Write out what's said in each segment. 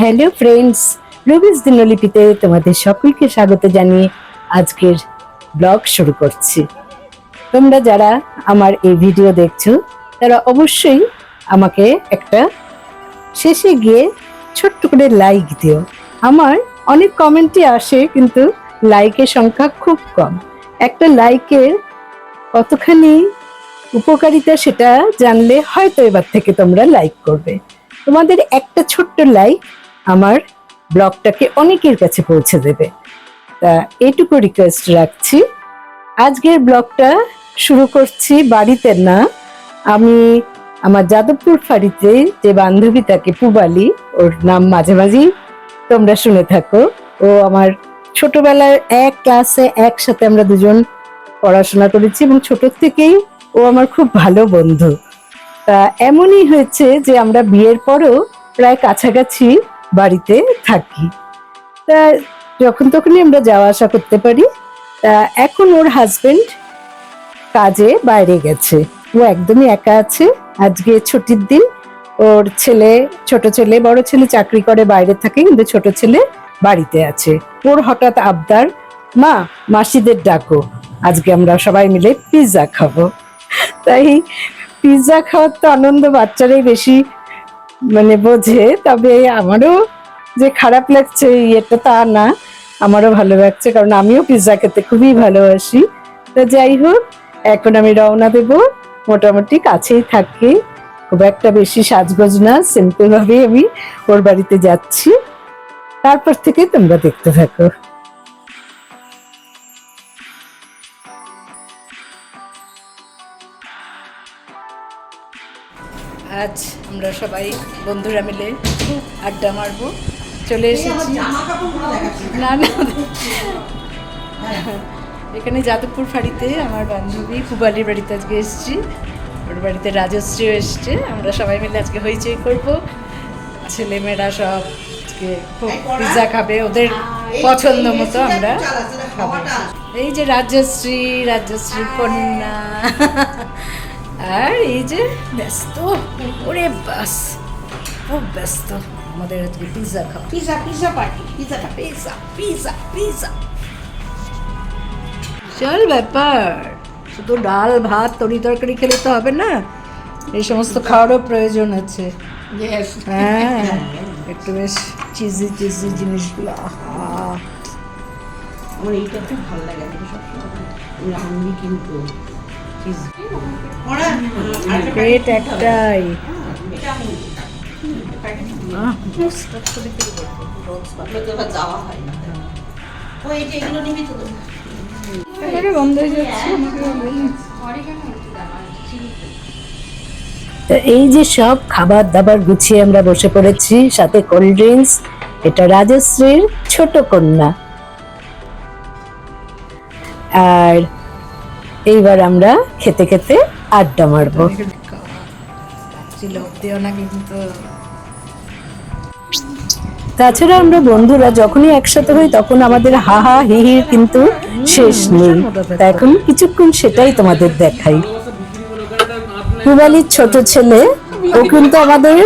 Hello friends Rubik's দিনলিপিতে তোমাদের সকলকে স্বাগত জানিয়ে আজকের ব্লগ শুরু করছি। তোমরা যারা আমার এই ভিডিও দেখছ, তারা অবশ্যই আমাকে একটা শেষে গিয়ে ছোট্ট করে লাইক দিও। আমার অনেক কমেন্টই আসে, কিন্তু লাইকের সংখ্যা খুব কম। একটা লাইকের কতখানি উপকারিতা সেটা জানলে হয়তো এবার থেকে তোমরা লাইক করবে। তোমাদের একটা ছোট্ট লাইক আমার ব্লগটাকে অনেকের কাছে পৌঁছে দেবে। তা এইটুকু রিকোয়েস্ট রাখছি। আজকের ব্লগটা শুরু করছি বাড়িতে না। আমি আমার যাদবপুর ফাঁড়িতে যে বান্ধবী তাকে পুবালি, ওর নাম মাঝে মাঝেই তোমরা শুনে থাকো। ও আমার ছোটবেলার এক ক্লাসে একসাথে আমরা দুজন পড়াশোনা করেছি এবং ছোট থেকেই ও আমার খুব ভালো বন্ধু। তা এমনই হয়েছে যে আমরা বিয়ের পরও প্রায় কাছাকাছি বাড়িতে থাকি। তা যখন তখনই আমরা যাওয়া আসা করতে পারি, তা এখন ওর হাজবেন্ড কাজে বাইরে গেছে। ও একদমই একা আছে। আজকে ছুটির দিন, ওর ছেলে, ছোট ছেলে, বড় ছেলে চাকরি করে, বাইরে থাকে, কিন্তু ছোট ছেলে বাড়িতে আছে। ওর হঠাৎ আবদার, মা, মাসিদের ডাকো, আজকে আমরা সবাই মিলে পিৎজা খাব। তাই পিৎজা খাওয়ার তো আনন্দ বাচ্চারাই বেশি মানে বোঝে, তবে আমারও যে খারাপ লাগছে ইয়েটা তা না, আমারও ভালো লাগছে, কারণ আমিও পিৎজা খেতে খুবই ভালোবাসি। তো যাই হোক, এখন আমি রওনা দেব, মোটামুটি কাছেই থাকি, খুব একটা বেশি সাজগোজ না সিম্পল ভাবে আমি ওর বাড়িতে যাচ্ছি। তারপর থেকে তোমরা দেখতে থাকো। আজ আমরা সবাই বন্ধুরা মিলে আড্ডা মারবো। চলে এসেছি। না না। এখানে যাদবপুর ফাঁড়িতে আমার বান্ধবী পুবালির বাড়িতে আজকে এসেছি। ওর বাড়িতে রাজশ্রীও এসছে। আমরা সবাই মিলে আজকে হইচই করব। ছেলেমেয়েরা সব আজকে খুব পিৎজা খাবে। ওদের পছন্দ মতো আমরা খাব। এই যে রাজশ্রী রাজশ্রী কন্যা। আর এই যে ব্যস্ত ওরে বাস। খুব ব্যস্ত। আমাদের আজকে পিৎজা খাওয়া। Pizza pizza party pizza pizza pizza pizza চল ব্যাপার। শুধু ডাল ভাত তরি তরকারি খেলে তো হবে না। এই সমস্ত খাওয়ারও প্রয়োজন আছে। হ্যাঁ একটু বেশ চিজি চিজি জিনিসগুলো আহা। আমার এইটা খুব ভালো লাগে আমি সবসময় আনবি কিন্তু। গ্রেট একটাই বন্ধ হয়ে যাচ্ছে তো এই যে সব খাবার দাবার গুছিয়ে আমরা বসে পড়েছি সাথে কোল্ড ড্রিঙ্কস এটা রাজশ্রীর ছোট কন্যা। আর এইবার আমরা খেতে খেতে আড্ডা মারবো। তাছাড়া আমরা বন্ধুরা যখনই একসাথে হই, তখন আমাদের হা হা হি হির কিন্তু শেষ নেই। এখন কিছুক্ষণ সেটাই তোমাদের দেখাই। পুবালির ছোট ছেলে, ও কিন্তু আমাদের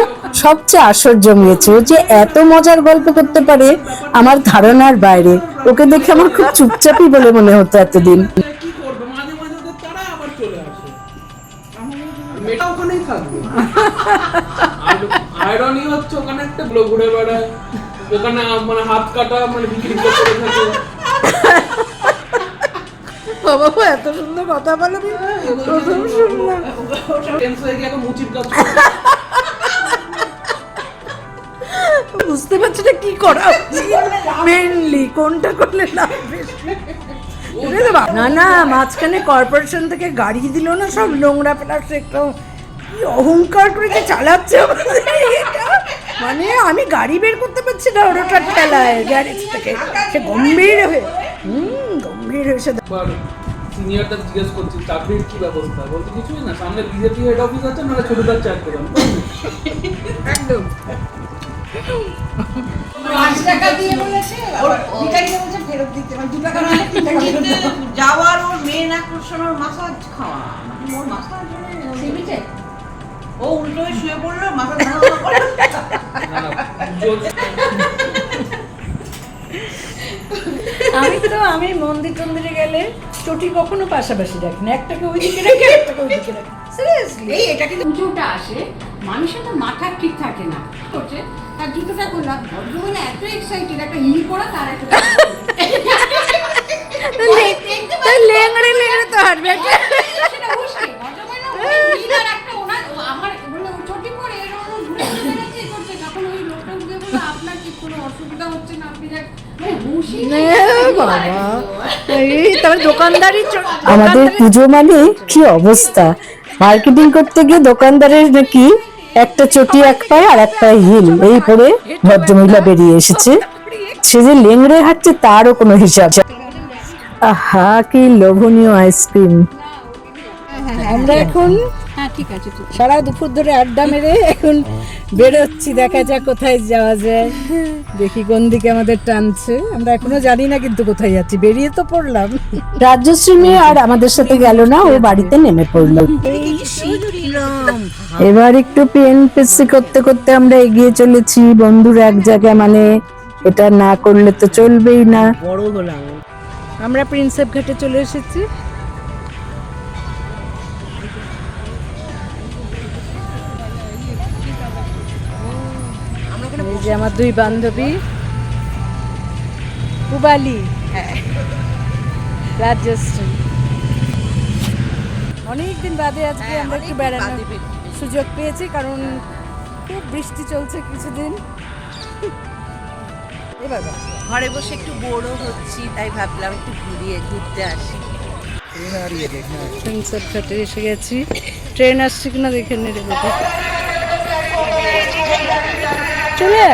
সবচেয়ে আসর জমিয়েছে ও যে এত মজার গল্প করতে পারে আমার ধারণার বাইরে। ওকে দেখে আমার খুব চুপচাপই বলে মনে হতো এতদিন। ওখানেই থাকবে। আয়রনি হচ্ছে ওখানে একটা ব্লো ঘুরে বেড়ায়। ওখানে মানে হাত কাটা মানে বিক্রি করে থাকে। বাবা এত সুন্দর কথা বলো প্রথম শুনলাম। টেন্স হয়ে গিয়ে এখন মুচির কাজ বুঝতে পারছি না কি করা মেনলি কোনটা করলে লাভ না না মাঝখানে কর্পোরেশন থেকে গাড়ি দিল না সব নোংরা ফেলার একদম কি অহংকার করে যে চালাচ্ছে মানে আমি গাড়ি বের করতে পারছি না ওটার ঠেলায় গ্যারেজ থেকে। সে গম্ভীর হয়ে হুম গম্ভীর হয়ে সে সিনিয়রটা জিজ্ঞেস করছি চাকরির কি ব্যবস্থা? বলতে কিছুই না সামনে বিজেপি হেড অফিস আছে নাহলে ছোটদার চাকরি একদম। ওর মানে। যাওয়ার ওর মেন আকর্ষণ ওর মাসাজ খাওয়া। মানে ওর মাসাজ ও উল্টো হয়ে শুয়ে পড়ল মাথা ধারণা করে। আমি তো আমি মন্দির টন্দিরে গেলে চটি কখনো পাশাপাশি রাখি না একটাকে ওইদিকে রাখি একটাকে ওইদিকে রাখি। সিরিয়াসলি এই এটা কিন্তু পুজোটা আসে মানুষের তো মাথা ঠিক থাকে না। করছে? তার জুতোটা করলাম ভদ্রমহিলা এত এক্সাইটেড একটা হিল করা তার একটা লেংড়ে লেংড়ে তো হাঁটবে। আমাদের পুজো মানে কি অবস্থা? মার্কেটিং করতে গিয়ে দোকানদারের নাকি একটা চটি এক পায়ে আর এক পায়ে হিল। এই পরে ভদ্রমহিলা বেরিয়ে এসেছে। সে যে লেংড়ে হাঁটছে তারও কোনো হিসাব আহা কি লোভনীয় আইসক্রিম আমরা এখন হ্যাঁ ঠিক আছে সারা দুপুর ধরে আড্ডা মেরে এখন বেরোচ্ছি দেখা যাক কোথায় যাওয়া যায়। দেখি কোন দিকে আমাদের টানছে। আমরা এখনও জানি না কিন্তু কোথায় যাচ্ছি। বেরিয়ে তো পড়লাম। রাজ্যশ্রী মেয়ে আর আমাদের সাথে গেল না ও বাড়িতে নেমে পড়ল। এবার একটু পেন পেন্সি করতে করতে আমরা এগিয়ে চলেছি। বন্ধুর এক জায়গায় মানে এটা না করলে তো চলবেই না। আমরা প্রিন্সেপ ঘাটে চলে এসেছি। যে আমার দুই বান্ধবী। পুবালি রাজশ্রী। অনেকদিন বাদে আজকে আমরা একটু বেড়ানোর সুযোগ পেয়েছি কারণ খুব বৃষ্টি চলছে কিছুদিন। এ বাবা। ঘরে বসে একটু বোরও হচ্ছি তাই ভাবলাম একটু ঘুরিয়ে ঘুরতে আসি। ঘাটে এসে গেছি। ট্রেন আসছে কিনা দেখে নিয়ে দেবো চলে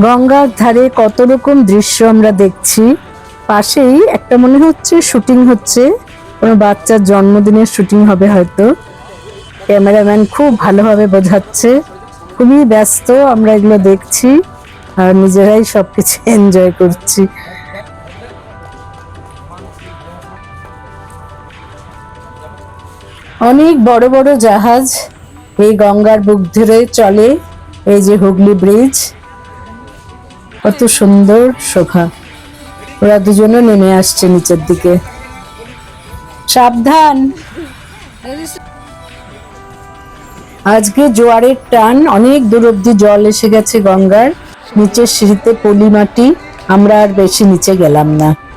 গঙ্গার ধারে কত রকম দৃশ্য আমরা দেখছি। পাশেই একটা মনে হচ্ছে শুটিং হচ্ছে। কোনো বাচ্চার জন্মদিনের শুটিং হবে হয়তো। ক্যামেরাম্যান খুব ভালোভাবে বোঝাচ্ছে। খুবই ব্যস্ত আমরা এগুলো দেখছি। আর নিজেরাই সবকিছু এনজয় করছি। বড় বড় জাহাজ এই গঙ্গার বুক ধরে চলে। এই যে হুগলি ব্রিজ, কত সুন্দর শোভা। ওরা দুজনও নেমে আসছে নিচের দিকে। সাবধান। আজকে জোয়ারের টান, অনেক দূর অব্দি জল এসে গেছে গঙ্গার। নিচের সিঁড়িতে পলি মাটি আমরা আর বেশি নিচে গেলাম না।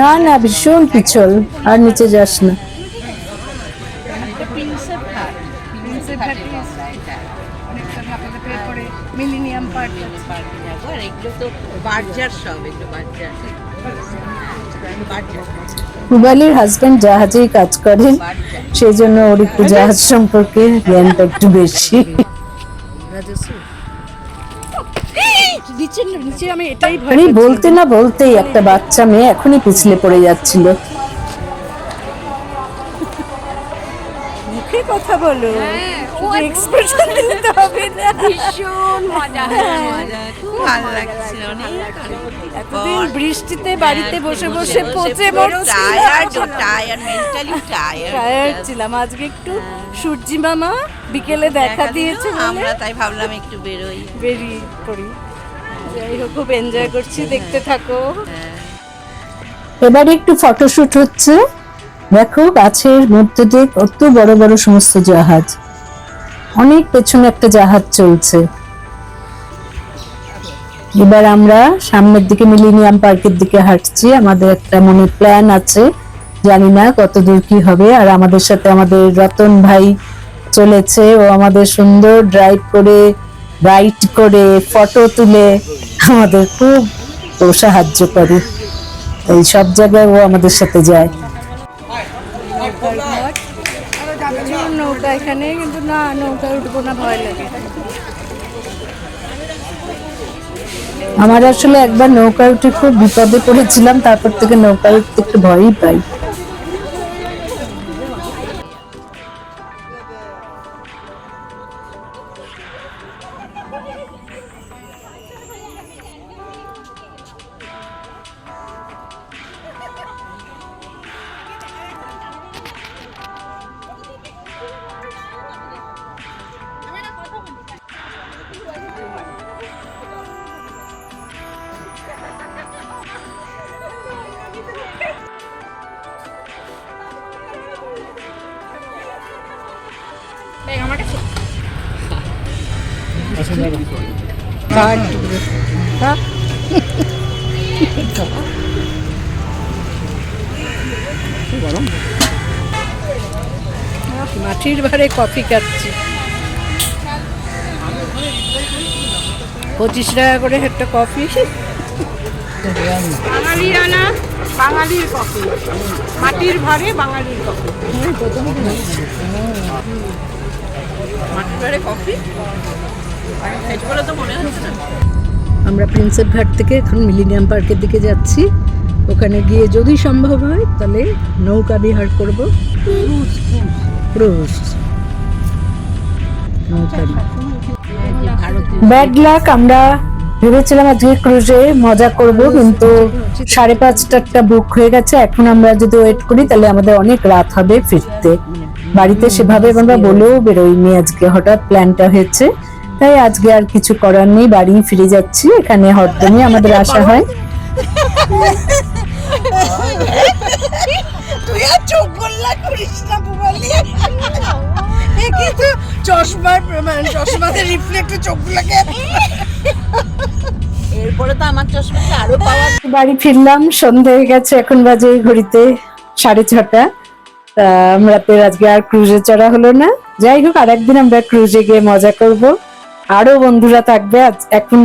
না না, ভীষণ পিছল, আর নিচে যাস না। পুবালির হাজবেন্ড জাহাজেই কাজ করেন সেই জন্য ওর একটু জাহাজ সম্পর্কে জ্ঞানটা একটু বেশি। নিচে নিচে আমি এটাই ভয় আমি বলতে না বলতেই একটা বাচ্চা মেয়ে এখনই পিছলে পড়ে যাচ্ছিল। মুখে কথা বলো। এক্সপ্রেশন দিতে হবে না। ভীষণ মজা মজা খুব ভালো লাগছে অনেক এতদিন বৃষ্টিতে বাড়িতে বসে বসে পচে মরছি tired tired mentally tired tired ছিলাম। আজকে একটু সূর্যি মামা বিকেলে দেখা দিয়েছে আমরা তাই ভাবলাম একটু বেরোই। বেরিয়ে পড়ি। যাই হোক খুব এনজয় করছি দেখতে থাকো। এবারে একটু ফটোশুট হচ্ছে। দেখো গাছের মধ্যে দিয়ে কত বড় বড় সমস্ত জাহাজ। অনেক পেছনে একটা জাহাজ চলছে। এবার আমরা সামনের দিকে মিলিনিয়াম পার্কের দিকে হাঁটছি। আমাদের একটা মনে প্ল্যান আছে। জানি না কত দূর কি হবে। আর আমাদের সাথে আমাদের রতন ভাই চলেছে। ও আমাদের সুন্দর ড্রাইভ করে রাইড করে ফটো তুলে আমাদের খুব ও সাহায্য করে। এই সব জায়গায় ও আমাদের সাথে যায়। নৌকা এখানে কিন্তু না উঠবো না ভয় লাগে আমার আসলে একবার নৌকায় উঠে খুব বিপদে পড়েছিলাম, তারপর থেকে নৌকায় উঠতে একটু ভয়ই পাই। মাটির ভারে কফি খাচ্ছি। পঁচিশ টাকা করে একটা কফি। বাঙালিরানা বাঙালির কফি। মাটির ভারে বাঙালির কফি। মাটির বাড়ি কফি? আমরা প্রিন্সেপ ঘাট থেকে এখন মিলিনিয়াম পার্কের দিকে যাচ্ছি। ওখানে গিয়ে যদি সম্ভব হয়, তাহলে নৌকা বিহার করব। ক্রুজ ব্যাড লাক, আমরা ভেবেছিলাম আজকে ক্রুজে মজা করব, কিন্তু সাড়ে পাঁচটারটা বুক হয়ে গেছে। এখন আমরা যদি ওয়েট করি, তাহলে আমাদের অনেক রাত হবে ফিরতে। বাড়িতে সেভাবে আমরা বলেও বেরোইনি আজকে। হঠাৎ প্ল্যানটা হয়েছে। তাই আজকে আর কিছু করার নেই বাড়ি ফিরে যাচ্ছি এখানে হরদমে আমাদের আসা হয়। তুই আর চোখ গোল্লা করিস না বুবালি কিন্তু চশমার মানে চশমাতে রিফ্লেক্ট চোখগুলোকে এরপরে তো আমার চশমাকে আরও পাওয়া বাড়ি ফিরলাম সন্ধে হয়ে গেছে এখন বাজে ঘড়িতে সাড়ে ছটা। তা রাতে আজকে আর ক্রুজে চড়া হলো না। যাই হোক আর একদিন আমরা ক্রুজে গিয়ে মজা করব। আরও বন্ধুরা থাকবে। আজ এখন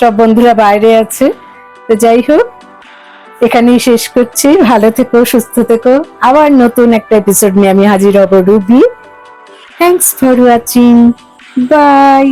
সব বন্ধুরা বাইরে আছে। তো যাই হোক, এখানেই শেষ করছি। ভালো থেকো, সুস্থ থেকো। আবার নতুন একটা এপিসোড নিয়ে আমি হাজির হব, Ruby. Thanks for watching bye